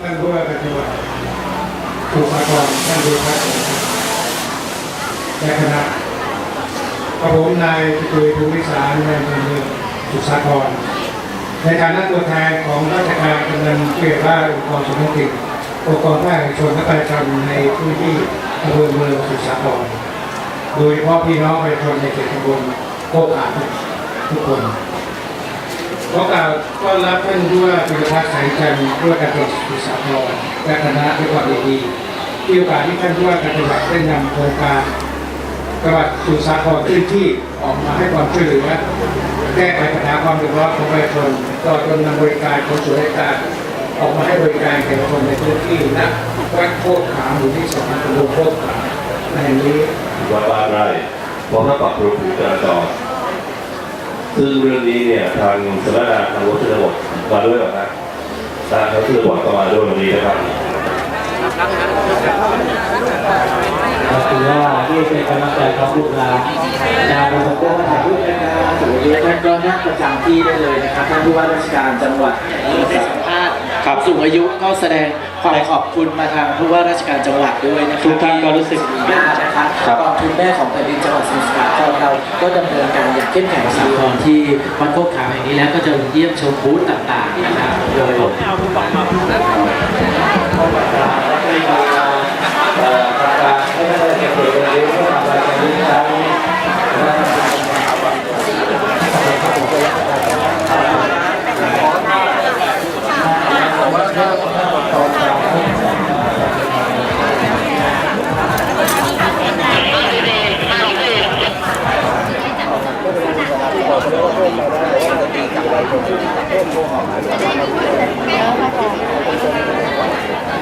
ท่านผู้ว่าการจังหวัดสุภากรท่านผู้ว่าและคณะกระผมนายจุยภูมิสารในอำเภอสุสาครในฐานะตัวแทนของราชการกำนันเกี่ยวกับองค์กรส่วนท้องถิ่นองค์กรภาคเอกชนและประชาชนในพื้นที่อำเภอเมืองสุสาครโดยเฉพาะพี่น้องประชาชนในเขตตำบลโคกขาทุกคน ขอกล่าวต้อนรับท่านผู้ว่าพิรพัฒน์สายจันทร์ผู้ว่าการจังหวัดสมุทรสาครและคณะด้วยความยินดีที่โอกาสที่ท่านผู้ว่าการจังหวัดได้นำโครงการจังหวัดสมุทรสาครขึ้นที่ออกมาให้ความช่วยเหลือแก้ไขปัญหาความเดือดร้อนของประชาชนตลอจนนำบริการของส่วนราชการออกมาให้บริการแก่ประชาชนในพื้นที่ณวัดโคกขามหมู่ที่สองตำบลโคกขามแห่งนี้วัดบ้านไร่พร้อมทั้งปรับปรุงผิวจราจร ซึ่งเรื่องนี้เนี่ยทางสำนักงานทางรถชนบทมาด้วยเหรอครับทางเขาคือบอกก็มาด้วยวันนี้นะครับก็คือว่าที่เป็นกำลังใจของลูกหลานดาวดวงโก้ถ่ายรูปกันนะถือว่าท่านก็นั่งประจำที่ได้เลยนะครับท่านผู้ว่าราชการจังหวัดได้สัมภาษณ์ครับสูงอายุก็แสดงความขอบคุณมาทางผู้ว่าราชการจังหวัดด้วยนะครับทุกท่านก็รู้สึกดีมากนะครับกองทุนแม่ของแผ่นดินจังหวัดสมุทรสาคร เราก็ดำเนินการอย่างเข้มแข็งสาครที่วัดโคกขาวแห่งนี้แล้วก็จะเยี่ยมชมบูธต่างๆนะครับโดย เต้นโกหกอะไรแบบนี้